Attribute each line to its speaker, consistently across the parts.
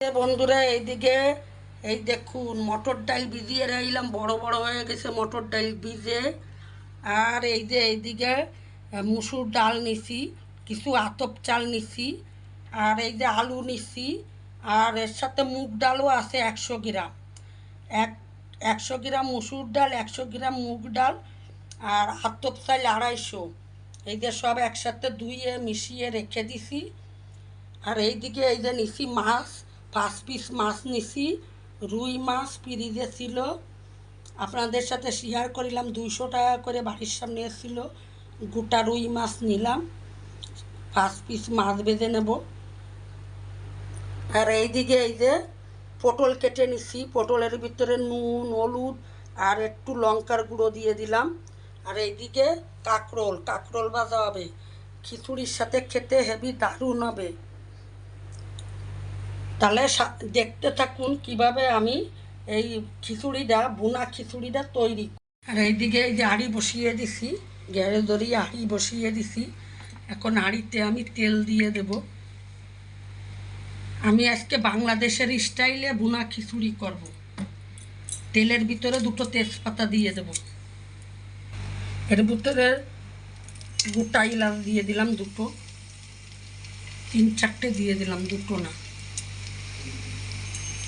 Speaker 1: বন্ধুরা, এইদিকে, এই দেখুন, মটর ডাল ভিজিয়ে রাখলাম বড় বড় হয়ে গেছে মটর ডাল ভিজে। আর এই যে এইদিকে মুসুর ডাল নিছি, কিছু আতপ চাল নিছি, আর এই যে আলু নিছি, আর এর সাথে মুগ ডালও আছে একশো গ্রাম। এক, একশো গ্রাম মুসুর ডাল, একশো গ্রাম মুগ ডাল, আর আতপ চাল আড়াইশো। এই যে সব একসাথে ধুয়ে মিশিয়ে রেখে দিছি। আর এইদিকে এই যে নিছি মাছ পাঁচ পিস মাছ নিছি, রুই মাছ ফ্রিজে ছিল, আপনাদের সাথে শেয়ার করিলাম, দুইশো টাকা করে বাড়ির সামনে এসেছিল, গোটা রুই মাছ নিলাম পাঁচ পিস মাছ বেঁধে নেব। আর এইদিকে এই যে পটল কেটে নিছি, পটলের ভিতরে নুন, হলুদ, আর একটু লঙ্কার গুঁড়ো দিয়ে দিলাম। আর এইদিকে কাঁকরোল কাঁকরোল ভাজা হবে, খিচুড়ির সাথে খেতে হেভি দারুণ হবে। তাহলে দেখতে থাকুন কীভাবে আমি এই খিচুড়িটা, বোনা খিচুড়িটা তৈরি। আর এইদিকে এই যে হাঁড়ি বসিয়ে দিছি গ্যারে ধরিয়ে হাঁড়ি বসিয়ে দিছি। এখন হাঁড়িতে আমি তেল দিয়ে দেব। আমি আজকে বাংলাদেশের স্টাইলে বোনা খিচুড়ি করব। তেলের ভিতরে দুটো তেজপাতা দিয়ে দেব। এর ভিতরে গোটা ইলাচ দিয়ে দিলাম দুটো। তিন চারটে দিয়ে দিলাম দুটো না।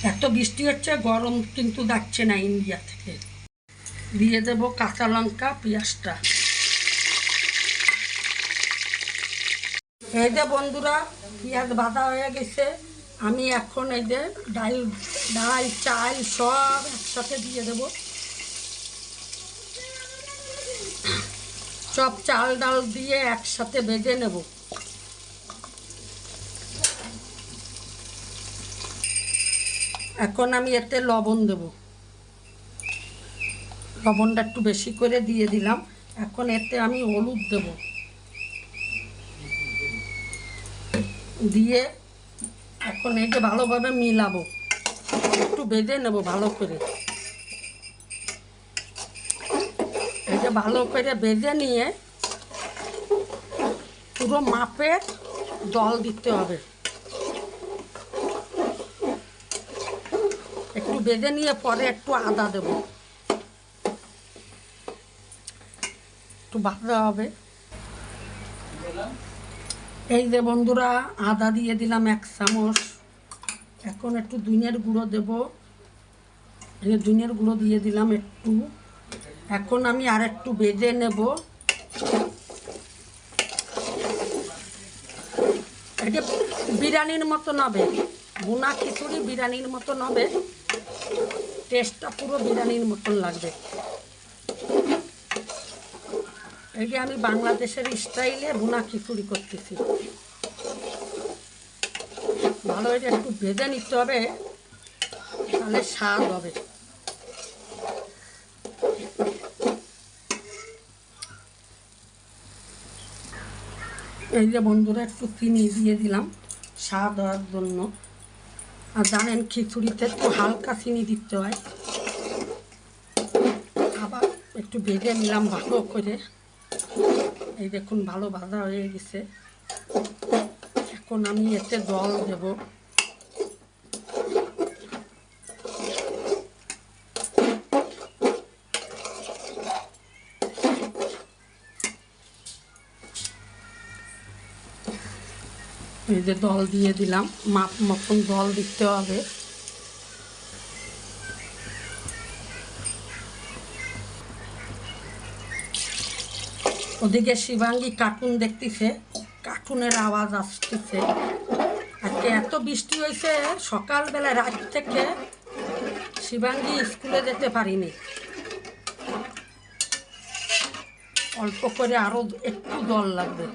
Speaker 1: এত বৃষ্টি হচ্ছে, গরম কিন্তু যাচ্ছে না ইন্ডিয়া থেকে। দিয়ে দেবো কাঁচা লঙ্কা, পেঁয়াজটা। এই যে বন্ধুরা, পেঁয়াজ বাঁধা হয়ে গেছে। আমি এখন এই যে ডাল ডাল, চাল সব একসাথে দিয়ে দেবো। সব চাল ডাল দিয়ে একসাথে ভেজে নেব। এখন আমি এতে লবণ দেব। লবণটা একটু বেশি করে দিয়ে দিলাম। এখন এতে আমি হলুদ দেব। দিয়ে এখন যে ভালোভাবে মিলাবো। একটু বেঁধে নেব ভালো করে। যে ভালো করে বেঁধে নিয়ে পুরো মাপের জল দিতে হবে। বেঁধে নিয়ে পরে একটু আদা দেব। একটু বাঁধা হবে। এই যে বন্ধুরা, আদা দিয়ে দিলাম এক চামচ। এখন একটু দুনিয়ার গুঁড়ো দেব। দুনিয়ার গুঁড়ো দিয়ে দিলাম একটু। এখন আমি আর একটু বেজে নেব। এটা বিরিয়ানির মতন হবে বোনা খিচুড়ি বিরিয়ানির মতন হবে টেস্টটা পুরো বিরিয়ানির মতন লাগবে। এই যে আমি বাংলাদেশের স্টাইলে বোনা খিচুড়ি করতেছি। ভালো এটা একটু ভেজে নিতে হবে, তাহলে স্বাদ হবে। এই যে বন্ধুরা, একটু চিনি দিয়ে দিলাম স্বাদ হওয়ার জন্য। আর জানেন খিচুড়িতে একটু হালকা চিনি দিতে হয়। আবার একটু ভেজে নিলাম ভালো করে। এই দেখুন, ভালো ভাজা হয়ে গেছে। এখন আমি এতে জল দেব। এই যে দল দিয়ে দিলাম, মাপ মতন জল দিতে হবে। ওদিকে শিবাঙ্গী কার্টুন দেখতেছে কার্টুনের আওয়াজ আসতেছে। আজকে এত বৃষ্টি হয়েছে, সকালবেলা রাত থেকে শিবাঙ্গী স্কুলে যেতে পারিনি। অল্প করে আরও একটু জল লাগবে।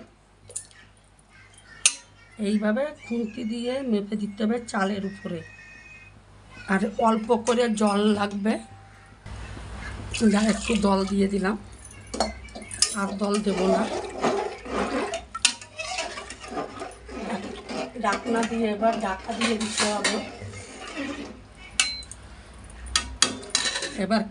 Speaker 1: এইভাবে খুন্তি দিয়ে মেপে দিতে হবে চালের উপরে। আর অল্প করে জল লাগবে। যা একটু দল দিয়ে দিলাম। আর দল দেব না। ঢাকনা দিয়ে এবার ঢাকা দিয়ে দিতে হবে। এবার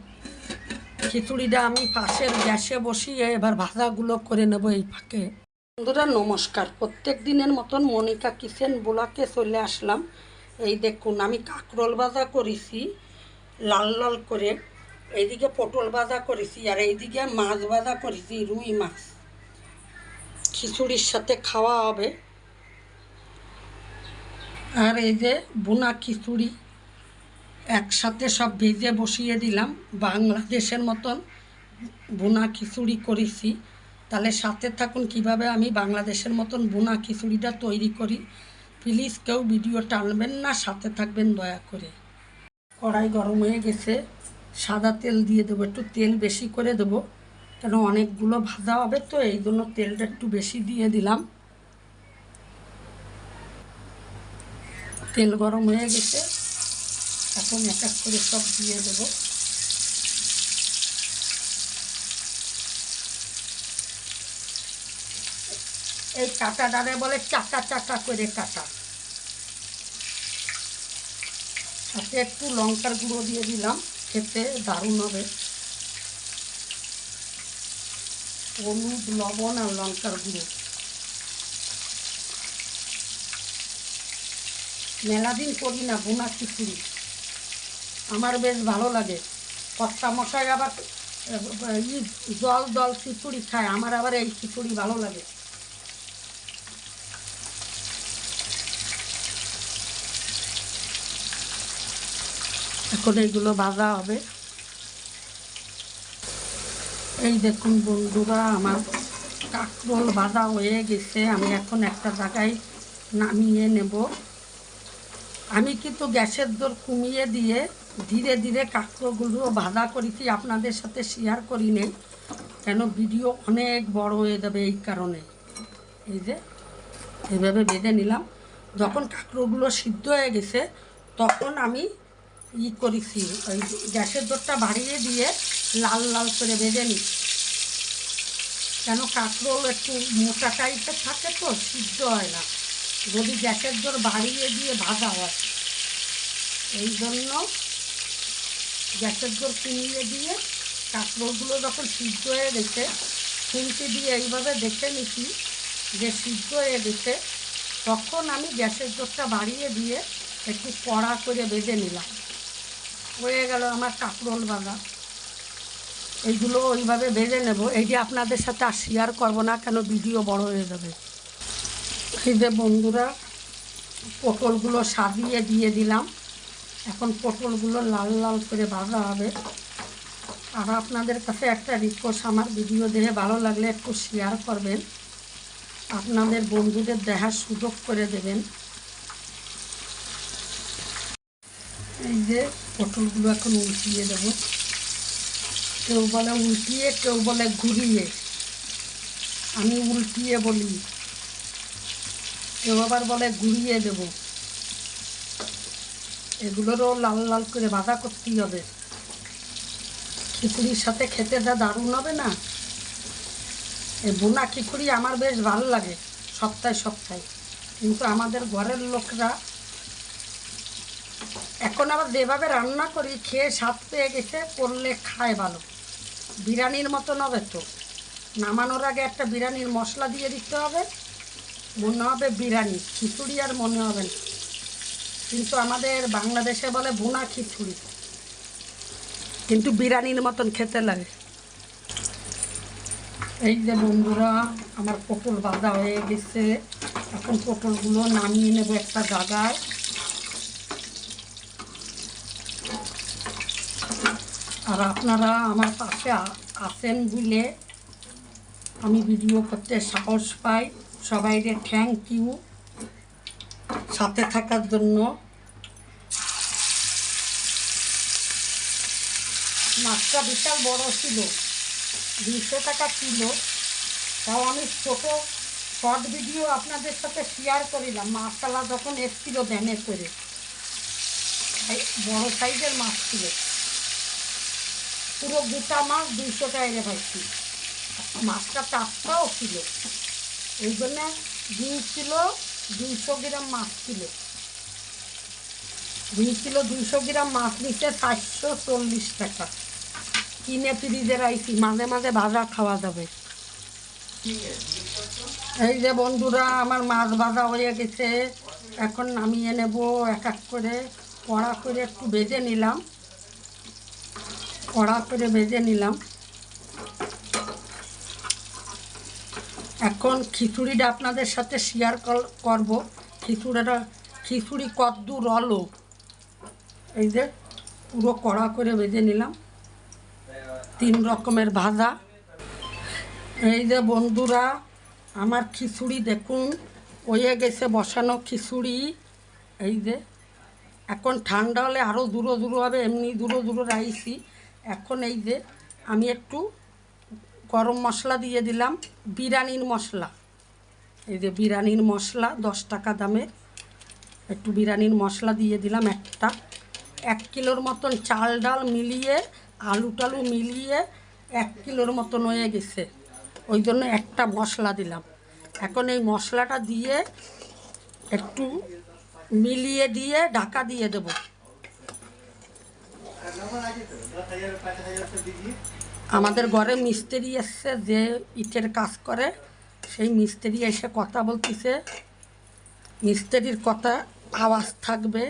Speaker 1: খিচুড়িটা আমি পাশের গ্যাসে বসিয়ে এবার ভাজাগুলো করে নেব এই ফাঁকে। বন্ধুরা, নমস্কার। প্রত্যেক দিনের মতন মনিকা কিচেন বোলাকে চলে আসলাম। এই দেখুন, আমি কাঁকরোল ভাজা করেছি, লাল লাল করে। এইদিকে পটল ভাজা করেছি আর এইদিকে মাছ ভাজা করেছি, রুই মাছ। খিচুড়ির সাথে খাওয়া হবে। আর এই যে বোনা খিচুড়ি, একসাথে সব ভেজে বসিয়ে দিলাম। বাংলাদেশের মতন বোনা খিচুড়ি করেছি। তাহলে সাথে থাকুন কীভাবে আমি বাংলাদেশের মতন বোনা খিচুড়িটা তৈরি করি। প্লিজ কেউ ভিডিও টানবেন না, সাথে থাকবেন দয়া করে। কড়াই গরম হয়ে গেছে, সাদা তেল দিয়ে দেবো, একটু তেল বেশি করে দেবো, কেন অনেকগুলো ভাজা হবে তো, এই জন্য তেলটা একটু বেশি দিয়ে দিলাম। তেল গরম হয়ে গেছে, এখন এক এক করে সব দিয়ে দেবো। এই কাটাটারে বলে চাকা চাকা করে কাটা সাথে একটু লঙ্কার গুঁড়ো দিয়ে দিলাম, খেতে দারুণ হবে। হলুদ, লবণ আর লঙ্কার গুঁড়ো। মেলা দিন করি না, বোনা খিচুড়ি। আমার বেশ ভালো লাগে। কর্তা মশাই আবার ই, জল জল খিচুড়ি খায়, আমার আবার এই খিচুড়ি ভালো লাগে। এখন এইগুলো ভাজা হবে। এই দেখুন বন্ধুরা, আমার কাঁকরোল ভাজা হয়ে গেছে। আমি এখন একটা জায়গায় নামিয়ে নেব। আমি কিন্তু গ্যাসের দর কমিয়ে দিয়ে ধীরে ধীরে কাঁকরোলগুলো ভাজা করেছি, আপনাদের সাথে শেয়ার করি নেই, কেন ভিডিও অনেক বড় হয়ে যাবে এই কারণে। এই যে, এভাবে বেঁধে নিলাম। যখন কাঁকরোলগুলো সিদ্ধ হয়ে গেছে, তখন আমি ই করেছি, ওই গ্যাসের দরটা বাড়িয়ে দিয়ে লাল লাল করে ভেজে নিচ্ছি কেন কাঁকরোল একটু মোটা টাইপের থাকে তো, সিদ্ধ হয় না। যদি গ্যাসের জোর বাড়িয়ে দিয়ে ভাজা হয়। এই জন্য গ্যাসের দর কমিয়ে দিয়ে কাঁকরোলগুলো যখন সিদ্ধ হয়ে গেছে, খুন্তি দিয়ে এইভাবে দেখে নিছি যে সিদ্ধ হয়ে গেছে, তখন আমি গ্যাসের জোরটা বাড়িয়ে দিয়ে একটু কড়া করে বেজে নিলাম। হয়ে গেল আমার কাঁকরোল বাঁধা। এইগুলো ওইভাবে ভেজে নেব। এই যে আপনাদের সাথে আর শেয়ার করব না, কেন ভিডিও বড় হয়ে যাবে। এই যে বন্ধুরা, পটলগুলো সাজিয়ে দিয়ে দিলাম। এখন পটলগুলো লাল লাল করে ভাজা হবে। আর আপনাদের কাছে একটা রিকোয়েস্ট আমার ভিডিও দেখে ভালো লাগলে একটু শেয়ার করবেন। আপনাদের বন্ধুদের দেখার সুযোগ করে দেবেন। এই যে পটলগুলো এখন উল্টিয়ে দেবো। কেউ বলে উল্টিয়ে, কেউ বলে ঘুরিয়ে। আমি উল্টিয়ে বলি। কেউ আবার বলে ঘুরিয়ে দেব। এগুলোরও লাল লাল করে বাঁধা করতেই হবে। খিচুড়ির সাথে খেতে যা দারুণ হবে না? এই বোনা খিচুড়ি আমার বেশ ভালো লাগে, সপ্তাহে সপ্তাহে। কিন্তু আমাদের ঘরের লোকরা এখন আবার যেভাবে রান্না করি, খেয়ে স্বাদ পেয়ে গেছে, করলে খায় ভালো। বিরিয়ানির মতন হবে তো। নামানোর আগে একটা বিরিয়ানির মশলা দিয়ে দিতে হবে। মনে হবে বিরিয়ানি, খিচুড়ি আর মনে হবে না। কিন্তু আমাদের বাংলাদেশে বলে বোনা খিচুড়ি। কিন্তু বিরিয়ানির মতন খেতে লাগে। এই যে বন্ধুরা, আমার পটল বাঁধা হয়ে গেছে। এখন পটলগুলো নামিয়ে নেব একটা জায়গায় আর আপনারা আমার পাশে আ- আছেন বলে আমি ভিডিও করতে সাহস পাই। সবাইকে থ্যাংক ইউ সাথে থাকার জন্য। মাছটা বিশাল বড় ছিল দুশো টাকা কিলো। তাও আমি ছোটো শর্ট ভিডিও আপনাদের সাথে শেয়ার করিলাম। মাছালা যখন এসছিল ভ্যানে করে বড় সাইজের মাছ ছিল। পুরো গোটা মাছ দুইশো টাকা ভাইছি মাছটা টাটকাও ছিল। এই জন্য দুই কিলো দুইশো গ্রাম মাছ ছিল। দুই কিলো দুইশো গ্রাম, মাছ নিচ্ছে চারশো চল্লিশ টাকা। কিনে ফ্রিজে রাখছি, মাঝে মাঝে ভাজা খাওয়া যাবে। এই যে বন্ধুরা, আমার মাছ ভাজা হয়ে গেছে। এখন নামিয়ে নেব, এক এক করে কড়া করে একটু বেজে নিলাম। কড়া করে ভেজে নিলাম। এখন খিচুড়িটা আপনাদের সাথে শেয়ার করব। খিচুড়িটা, খিচুড়ি কদ্দূর হলো এই যে পুরো কড়া করে ভেজে নিলাম। তিন রকমের ভাজা। এই যে বন্ধুরা, আমার খিচুড়ি দেখুন, হয়ে গেছে বসানো খিচুড়ি। এই যে, এখন ঠান্ডা হলে আরও দূরো দূরো হবে, এমনি দূরো দূরো রাইছি এখন এই যে আমি একটু গরম মশলা দিয়ে দিলাম, বিরিয়ানির মশলা। এই যে বিরিয়ানির মশলা, দশ টাকা দামের একটু বিরিয়ানির মশলা দিয়ে দিলাম একটা। এক কিলোর মতন চাল ডাল মিলিয়ে, আলু টালু মিলিয়ে এক কিলোর মতন হয়ে গেছে। ওই জন্য একটা মশলা দিলাম। এখন এই মশলাটা দিয়ে একটু মিলিয়ে দিয়ে ঢাকা দিয়ে দেবো। আমাদের ঘরে মিস্ত্রি এসছে যে ইটের কাজ করে। সেই মিস্ত্রি এসে কথা বলতেছে। মিস্ত্রির কথা আওয়াজ থাকবে।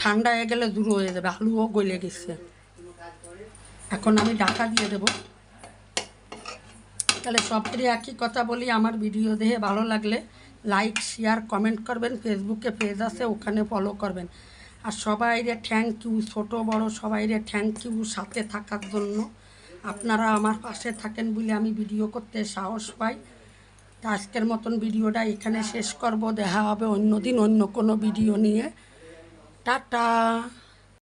Speaker 1: ঠান্ডা হয়ে গেলে দূর হয়ে যাবে, আলুও গলে গেছে। এখন আমি ঢাকা দিয়ে দেব। তাহলে সবটাই একই কথা বলি, আমার ভিডিও দেখে ভালো লাগলে লাইক, শেয়ার, কমেন্ট করবেন। ফেসবুকে পেজ আছে, ওখানে ফলো করবেন। আর সবাইরে থ্যাংক ইউ ছোটো, বড় সবাইরে থ্যাংক ইউ সাথে থাকার জন্য। আপনারা আমার পাশে থাকেন বলে আমি ভিডিও করতে সাহস পাই। তা আজকের মতন ভিডিওটা এখানে শেষ করব। দেখা হবে অন্য দিন অন্য কোনো ভিডিও নিয়ে। টাটা!